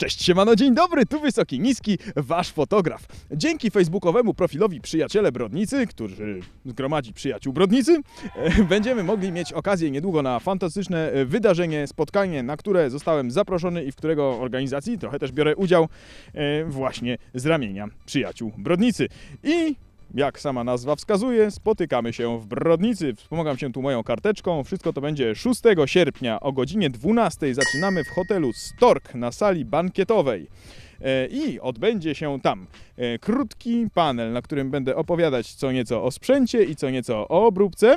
Cześć, siemano, dzień dobry, tu Wysoki Niski, wasz fotograf. Dzięki facebookowemu profilowi Przyjaciele Brodnicy, który zgromadzi przyjaciół Brodnicy, e, będziemy mogli mieć okazję niedługo na fantastyczne e, wydarzenie, spotkanie, na które zostałem zaproszony i w którego organizacji trochę też biorę udział e, właśnie z ramienia Przyjaciół Brodnicy. I jak sama nazwa wskazuje, spotykamy się w Brodnicy. Wspomagam się tu moją karteczką. Wszystko to będzie 6 sierpnia o godzinie 12. Zaczynamy w hotelu Stork na sali bankietowej. E, I odbędzie się tam e, krótki panel, na którym będę opowiadać co nieco o sprzęcie i co nieco o obróbce.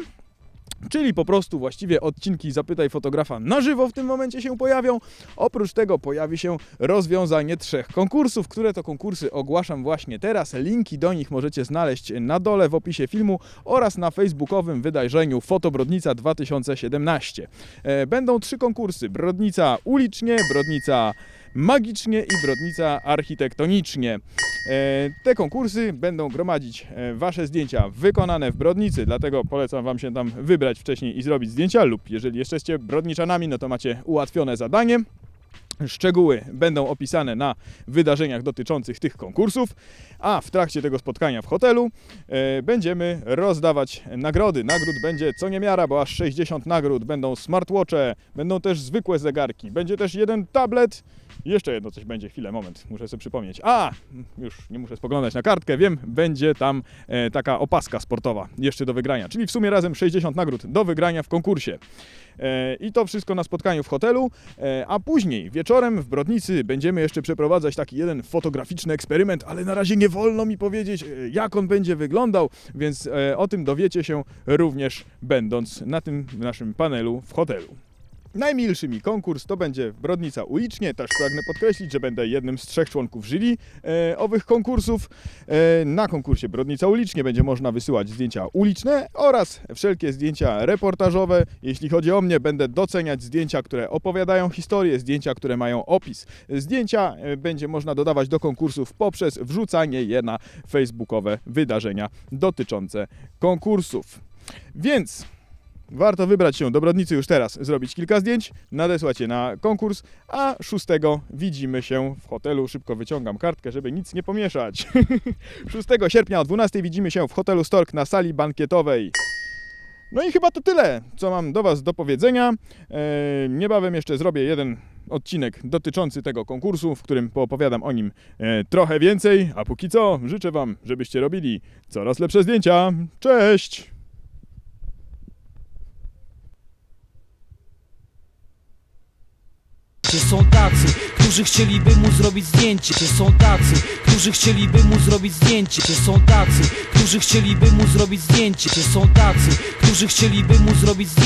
Czyli po prostu właściwie odcinki Zapytaj Fotografa na żywo w tym momencie się pojawią. Oprócz tego pojawi się rozwiązanie trzech konkursów, które to konkursy ogłaszam właśnie teraz. Linki do nich możecie znaleźć na dole w opisie filmu oraz na facebookowym wydarzeniu Fotobrodnica 2017. E, Będą trzy konkursy: Brodnica ulicznie, Brodnica magicznie i Brodnica architektonicznie. E, Te konkursy będą gromadzić e, Wasze zdjęcia wykonane w Brodnicy, dlatego polecam Wam się tam wybrać wcześniej i zrobić zdjęcia lub jeżeli jesteście brodniczanami, no to macie ułatwione zadanie. Szczegóły będą opisane na wydarzeniach dotyczących tych konkursów, a w trakcie tego spotkania w hotelu e, będziemy rozdawać nagrody. Nagród będzie co niemiara, bo aż 60 nagród. Będą smartwatche, będą też zwykłe zegarki, będzie też jeden tablet. Jeszcze jedno coś będzie, chwilę, moment, muszę sobie przypomnieć. A, już nie muszę spoglądać na kartkę, wiem, będzie tam e, taka opaska sportowa jeszcze do wygrania, czyli w sumie razem 60 nagród do wygrania w konkursie. E, I to wszystko na spotkaniu w hotelu, e, a później wieczorem w Brodnicy będziemy jeszcze przeprowadzać taki jeden fotograficzny eksperyment, ale na razie nie wolno mi powiedzieć, e, jak on będzie wyglądał, więc e, o tym dowiecie się również będąc na tym naszym panelu w hotelu. Najmilszy mi konkurs to będzie Brodnica Ulicznie. Też pragnę podkreślić, że będę jednym z trzech członków jury e, owych konkursów. E, na konkursie Brodnica Ulicznie będzie można wysyłać zdjęcia uliczne oraz wszelkie zdjęcia reportażowe. Jeśli chodzi o mnie, będę doceniać zdjęcia, które opowiadają historię, zdjęcia, które mają opis. Zdjęcia e, będzie można dodawać do konkursów poprzez wrzucanie je na facebookowe wydarzenia dotyczące konkursów. Więc Warto wybrać się do Brodnicy już teraz, zrobić kilka zdjęć, nadesłać je na konkurs, a 6 widzimy się w hotelu. Szybko wyciągam kartkę, żeby nic nie pomieszać. 6 sierpnia o 12 widzimy się w hotelu Stork na sali bankietowej. No i chyba to tyle, co mam do Was do powiedzenia. Eee, niebawem jeszcze zrobię jeden odcinek dotyczący tego konkursu, w którym poopowiadam o nim e, trochę więcej. A póki co życzę Wam, żebyście robili coraz lepsze zdjęcia. Cześć! Czy są tacy, którzy chcieliby mu zrobić zdjęcie? Czy są tacy, którzy chcieliby mu zrobić zdjęcie? Czy są tacy, którzy chcieliby mu zrobić zdjęcie? Czy są tacy, którzy chcieliby mu zrobić zdjęcie?